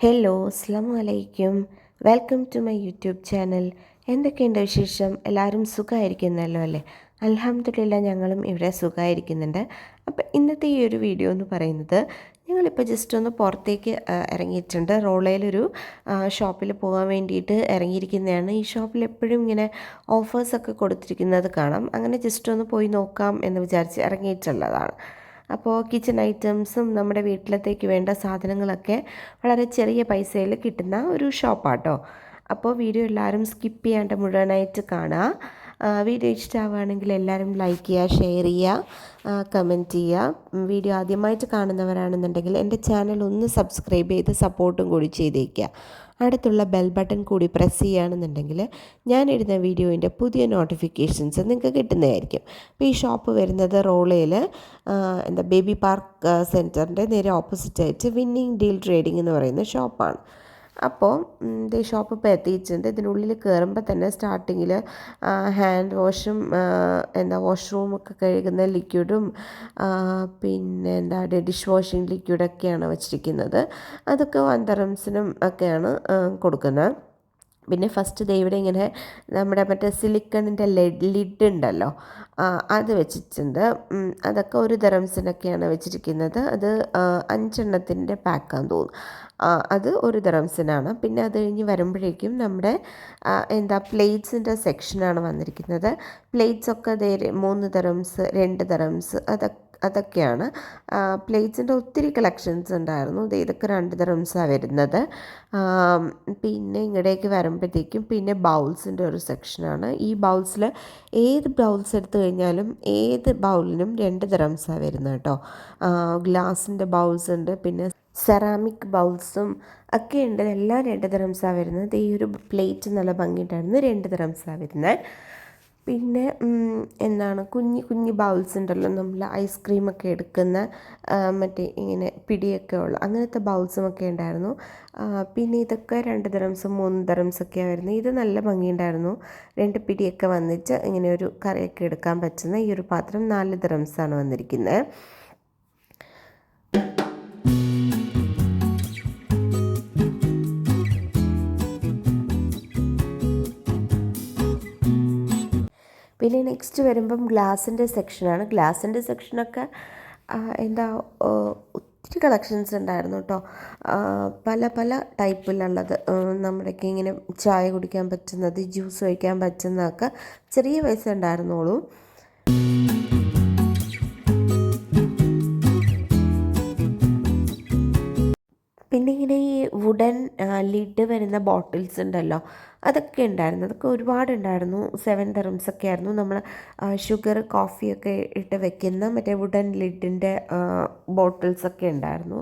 Hello അസ്സാം വലൈക്കും welcome to my YouTube channel എന്തൊക്കെയുണ്ട് വിശേഷം? എല്ലാവരും സുഖമായിരിക്കുന്നല്ലോ അല്ലേ? അലഹമ്മദില്ല ഞങ്ങളും ഇവിടെ സുഖമായിരിക്കുന്നുണ്ട്. അപ്പോൾ ഇന്നത്തെ ഈ ഒരു വീഡിയോ എന്ന് പറയുന്നത് ഞങ്ങളിപ്പോൾ ജസ്റ്റ് ഒന്ന് പുറത്തേക്ക് ഇറങ്ങിയിട്ടുണ്ട്. റോളയിലൊരു ഷോപ്പിൽ പോകാൻ വേണ്ടിയിട്ട് ഇറങ്ങിയിരിക്കുന്നതാണ്. ഈ ഷോപ്പിൽ എപ്പോഴും ഇങ്ങനെ ഓഫേഴ്സൊക്കെ കൊടുത്തിരിക്കുന്നത് കാണാം. അങ്ങനെ ജസ്റ്റ് ഒന്ന് പോയി നോക്കാം എന്ന് വിചാരിച്ച് ഇറങ്ങിയിട്ടുള്ളതാണ്. അപ്പോൾ കിച്ചൺ ഐറ്റംസും നമ്മുടെ വീട്ടിലത്തേക്ക് വേണ്ട സാധനങ്ങളൊക്കെ വളരെ ചെറിയ പൈസയിൽ കിട്ടുന്ന ഒരു ഷോപ്പാട്ടോ അപ്പോൾ വീഡിയോ എല്ലാവരും സ്കിപ്പ് ചെയ്യാണ്ട് മുഴുവനായിട്ട് കാണുക വീഡിയോ ഇഷ്ടമാവുകയാണെങ്കിൽ എല്ലാവരും ലൈക്ക് ചെയ്യുക ഷെയർ ചെയ്യുക കമന്റ് ചെയ്യുക. വീഡിയോ ആദ്യമായിട്ട് കാണുന്നവരാണെന്നുണ്ടെങ്കിൽ എന്റെ ചാനൽ ഒന്ന് സബ്സ്ക്രൈബ് ചെയ്ത് സപ്പോർട്ടും കൂടി ചെയ്തേക്കുക. അടുത്തുള്ള ബെൽ ബട്ടൺ കൂടി പ്രസ് ചെയ്യുകയാണെന്നുണ്ടെങ്കിൽ ഇടുന്ന വീഡിയോയിന്റെ പുതിയ നോട്ടിഫിക്കേഷൻസ് നിങ്ങൾക്ക് കിട്ടുന്നതായിരിക്കും. അപ്പോൾ ഈ ഷോപ്പ് വരുന്നത് റോളയിൽ എന്താ ബേബി പാർക്ക് സെന്ററിന്റെ നേരെ ഓപ്പോസിറ്റ് ആയിട്ട് വിന്നിങ് ഡീൽ ട്രേഡിംഗ് എന്ന് പറയുന്ന ഷോപ്പാണ് അപ്പോൾ ഇത് ഷോപ്പ് ഇപ്പോൾ എത്തിയിട്ടുണ്ട്. ഇതിനുള്ളിൽ കയറുമ്പോൾ തന്നെ സ്റ്റാർട്ടിങ്ങിൽ ഹാൻഡ് വാഷും എന്താ വാഷ്റൂമൊക്കെ കഴുകുന്ന ലിക്വിഡും പിന്നെ എന്താ ഡിഷ് വാഷിംഗ് ലിക്വിഡൊക്കെയാണ് വച്ചിരിക്കുന്നത്. അതൊക്കെ വൺ ഒക്കെയാണ് കൊടുക്കുന്നത്. പിന്നെ ഫസ്റ്റ് ദേ ഇവിടെ ഇങ്ങനെ നമ്മുടെ മറ്റേ സിലിക്കണിന്റെ ലെഡ് ഉണ്ടല്ലോ. അത് വെച്ചിട്ടുണ്ട്. അതൊക്കെ ഒരു ദറംസിനൊക്കെയാണ് വെച്ചിരിക്കുന്നത്. അത് അഞ്ചെണ്ണത്തിന്റെ പാക്കാന്ന് തോന്നുന്നു. അത് ഒരു ദറംസിനാണ് പിന്നെ അത് കഴിഞ്ഞ് വരുമ്പോഴേക്കും നമ്മുടെ എന്താ പ്ലേറ്റ്സിന്റെ സെക്ഷനാണ് വന്നിരിക്കുന്നത്. പ്ലേറ്റ്സൊക്കെ ദേ മൂന്ന് ദറംസ് രണ്ട് ദറംസ് അതൊക്കെ അതൊക്കെയാണ്. പ്ലേറ്റ്സിന്റെ ഒത്തിരി കളക്ഷൻസ് ഉണ്ടായിരുന്നു. ദേ ഇതൊക്കെ രണ്ട് തരംസാണ് വരുന്നത്. പിന്നെ ഇങ്ങടേക്ക് വരുമ്പോഴത്തേക്കും പിന്നെ ബൗൾസിന്റെ ഒരു സെക്ഷനാണ് ഈ ബൗൾസിൽ ഏത് ബൗൾസ് എടുത്തു കഴിഞ്ഞാലും ഏത് ബൗളിനും രണ്ട് തരംസാണ് വരുന്നത് കേട്ടോ. ഗ്ലാസിന്റെ ബൗൾസ് ഉണ്ട്. പിന്നെ സെറാമിക് ബൗൾസും ഒക്കെ ഉണ്ട്. എല്ലാം രണ്ട് തരംസാണ് വരുന്നത്. ഈ ഒരു പ്ലേറ്റ് നല്ല ഭംഗിയിട്ടായിരുന്നു രണ്ട് തരംസാണ് വരുന്നത്. പിന്നെ എന്താണ് കുഞ്ഞി കുഞ്ഞി ബൗൾസ് ഉണ്ടല്ലോ നമ്മൾ ഐസ്ക്രീമൊക്കെ എടുക്കുന്ന മറ്റേ ഇങ്ങനെ പിടിയൊക്കെ ഉള്ള അങ്ങനത്തെ ബൗൾസും ഒക്കെ ഉണ്ടായിരുന്നു. പിന്നെ ഇതൊക്കെ രണ്ട് ദറംസും മൂന്ന് ദറംസൊക്കെയാണ് ആയിരുന്നു ഇത് നല്ല ഭംഗിയുണ്ടായിരുന്നു. രണ്ട് പിടിയൊക്കെ വന്നിട്ട് ഇങ്ങനെ ഒരു കറിയൊക്കെ എടുക്കാൻ പറ്റുന്ന ഈ ഒരു പാത്രം നാല് ദറംസാണ് വന്നിരിക്കുന്നത് പിന്നെ നെക്സ്റ്റ് വരുമ്പം ഗ്ലാസിന്റെ സെക്ഷനാണ്. ഗ്ലാസിന്റെ സെക്ഷനൊക്കെ എന്താ ഒത്തിരി കളക്ഷൻസ് ഉണ്ടായിരുന്നു കേട്ടോ. പല പല ടൈപ്പിലുള്ളത്. നമ്മുടെയൊക്കെ ഇങ്ങനെ ചായ കുടിക്കാൻ പറ്റുന്നത് ജ്യൂസ് കഴിക്കാൻ പറ്റുന്നതൊക്കെ ചെറിയ പൈസ ഉണ്ടായിരുന്നുള്ളൂ. ഇങ്ങനെ ഈ വുഡൻ ലിഡ് വരുന്ന ബോട്ടിൽസ് ഉണ്ടല്ലോ അതൊക്കെ ഉണ്ടായിരുന്നു. അതൊക്കെ ഒരുപാട് ഉണ്ടായിരുന്നു സെവൻ തെറംസ് ഒക്കെ ആയിരുന്നു. നമ്മൾ ഷുഗർ കോഫിയൊക്കെ ഇട്ട് വെക്കുന്ന മറ്റേ വുഡൻ ലിഡിന്റെ ബോട്ടിൽസ് ഒക്കെ ഉണ്ടായിരുന്നു.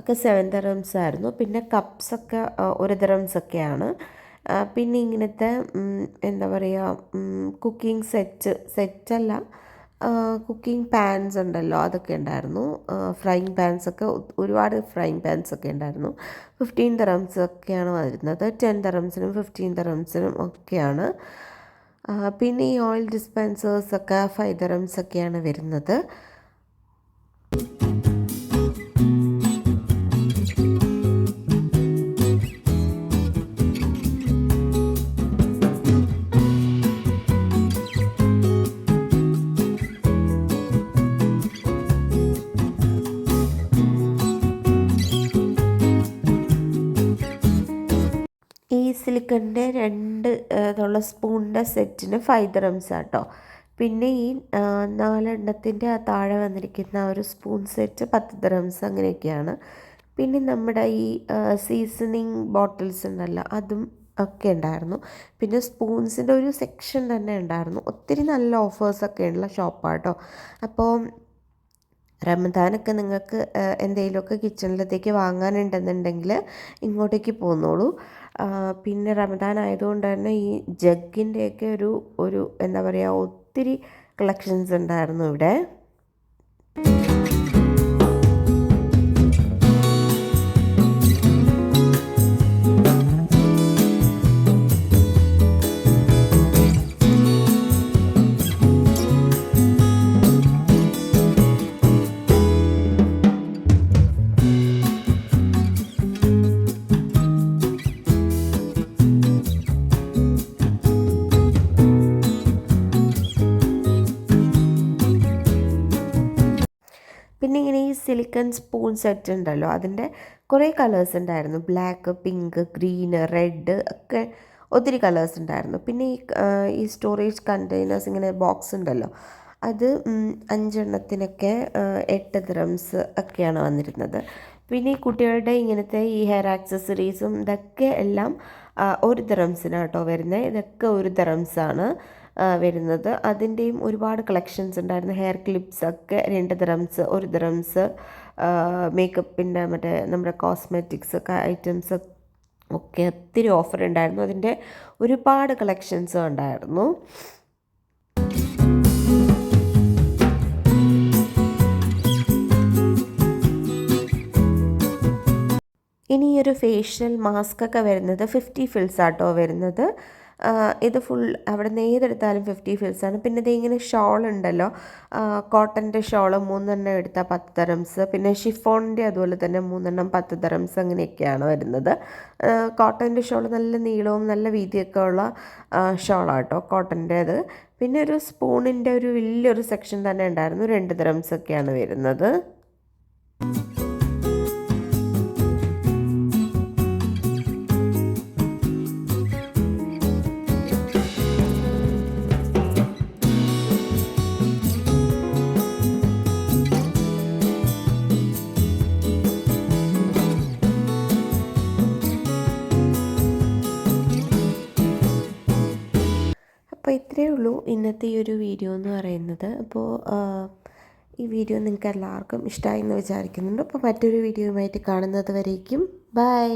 ഒക്കെ സെവൻ തെറംസ് ആയിരുന്നു. പിന്നെ കപ്സൊക്കെ ഒരു തെറംസ് ഒക്കെയാണ് പിന്നെ ഇങ്ങനത്തെ എന്താ പറയുക കുക്കിംഗ് സെറ്റ് സെറ്റല്ല കുക്കിംഗ് പാൻസ് ഉണ്ടല്ലോ അതൊക്കെ ഉണ്ടായിരുന്നു. ഫ്രൈങ് പാൻസ് ഒക്കെ ഒരുപാട് ഫ്രൈങ് പാൻസ് ഒക്കെ ഉണ്ടായിരുന്നു. ഫിഫ്റ്റീൻ തെറംസ് ഒക്കെയാണ് വരുന്നത്. ടെൻ തെറംസിനും ഫിഫ്റ്റീൻ തെറംസിനും ഒക്കെയാണ്. പിന്നെ ഈ ഓയിൽ ഡിസ്പെൻസേഴ്സ് ഒക്കെ ഫൈവ് തെറംസ് ഒക്കെയാണ് വരുന്നത്. ഈ സിലിക്കണിന്റെ രണ്ട് ഇതുള്ള സ്പൂണിന്റെ സെറ്റിന് ഫൈവ് ഗ്രംസ് ആട്ടോ. പിന്നെ ഈ നാലെണ്ണത്തിന്റെ ആ താഴെ വന്നിരിക്കുന്ന ഒരു സ്പൂൺ സെറ്റ് പത്ത് ഗ്രംസ് അങ്ങനെയൊക്കെയാണ്. പിന്നെ നമ്മുടെ ഈ സീസണിങ് ബോട്ടിൽസ് ഉണ്ടല്ലോ അതും ഒക്കെ ഉണ്ടായിരുന്നു. പിന്നെ സ്പൂൺസിന്റെ ഒരു സെക്ഷൻ തന്നെ ഉണ്ടായിരുന്നു. ഒത്തിരി നല്ല ഓഫേഴ്സൊക്കെ ഉള്ള ഷോപ്പാട്ടോ അപ്പോൾ റമദാനൊക്കെ നിങ്ങൾക്ക് എന്തെങ്കിലുമൊക്കെ കിച്ചണിലത്തേക്ക് വാങ്ങാനുണ്ടെന്നുണ്ടെങ്കിൽ ഇങ്ങോട്ടേക്ക് പോന്നോളൂ. പിന്നെ റമദാൻ ആയതുകൊണ്ട് തന്നെ ഈ ജഗ്ഗിന്റെയൊക്കെ ഒരു ഒരു എന്താ പറയുക ഒത്തിരി കളക്ഷൻസ് ഉണ്ടായിരുന്നു ഇവിടെ. സിലിക്കൺ സ്പൂൺ സെറ്റ് ഉണ്ടല്ലോ. അതിന്റെ കുറേ കളേഴ്സ് ഉണ്ടായിരുന്നു. ബ്ലാക്ക് പിങ്ക് ഗ്രീന് റെഡ് ഒക്കെ ഒത്തിരി കളേഴ്സ് ഉണ്ടായിരുന്നു. പിന്നെ ഈ ഈ സ്റ്റോറേജ് കണ്ടെയ്നേഴ്സ് ഇങ്ങനെ ബോക്സ് ഉണ്ടല്ലോ. അത് അഞ്ചെണ്ണത്തിനൊക്കെ എട്ട് ദ്രംസ് ഒക്കെയാണ് വന്നിരുന്നത്. പിന്നെ ഈ കുട്ടികളുടെ ഇങ്ങനത്തെ ഈ ഹെയർ ആക്സസറീസും ഇതൊക്കെ എല്ലാം ഒരു ദ്രംസിനാട്ടോ വരുന്നത് ഇതൊക്കെ ഒരു ദ്രംസാണ് വരുന്നത്. അതിന്റെയും ഒരുപാട് കളക്ഷൻസ് ഉണ്ടായിരുന്നു. ഹെയർ ക്ലിപ്സ് ഒക്കെ രണ്ട് ദ്രംസ് ഒരു ദ്രംസ് മേക്കപ്പിന്റെ മറ്റേ നമ്മുടെ കോസ്മെറ്റിക്സ് ഒക്കെ ഐറ്റംസ് ഒക്കെ ഒത്തിരി ഓഫർ ഉണ്ടായിരുന്നു. അതിന്റെ ഒരുപാട് കളക്ഷൻസ് ഉണ്ടായിരുന്നു. ഇനി ഈ ഒരു ഫേഷ്യൽ മാസ്ക് ഒക്കെ വരുന്നത് ഫിഫ്റ്റി ഫിൽസ് ആട്ടോ വരുന്നത്. ഇത് ഫുൾ അവിടെ നിന്ന് ഏതെടുത്താലും ഫിഫ്റ്റി ഫിൽസ് ആണ്. പിന്നെ ഇത് ഇങ്ങനെ ഷോൾ ഉണ്ടല്ലോ. കോട്ടന്റെ ഷോൾ മൂന്നെണ്ണം എടുത്താൽ പത്ത് തരംസ് പിന്നെ ഷിഫോണിന്റെ അതുപോലെ തന്നെ മൂന്നെണ്ണം പത്ത് തരംസ് അങ്ങനെയൊക്കെയാണ് വരുന്നത്. കോട്ടന്റെ ഷോൾ നല്ല നീളവും നല്ല വീതിയൊക്കെ ഉള്ള ഷോളാട്ടോ കോട്ടന്റേത് പിന്നെ ഒരു സ്പൂണിന്റെ ഒരു വലിയൊരു സെക്ഷൻ തന്നെ ഉണ്ടായിരുന്നു. രണ്ട് തരംസൊക്കെയാണ് വരുന്നത്. അപ്പോൾ ഇത്രയേ ഉള്ളൂ ഇന്നത്തെ ഈ ഒരു വീഡിയോ എന്ന് പറയുന്നത്. അപ്പോൾ ഈ വീഡിയോ നിങ്ങൾക്ക് എല്ലാവർക്കും ഇഷ്ടമായി എന്ന് വിചാരിക്കുന്നുണ്ട്. അപ്പോൾ മറ്റൊരു വീഡിയോയുമായിട്ട് കാണുന്നത് വരേക്കും. ബൈ.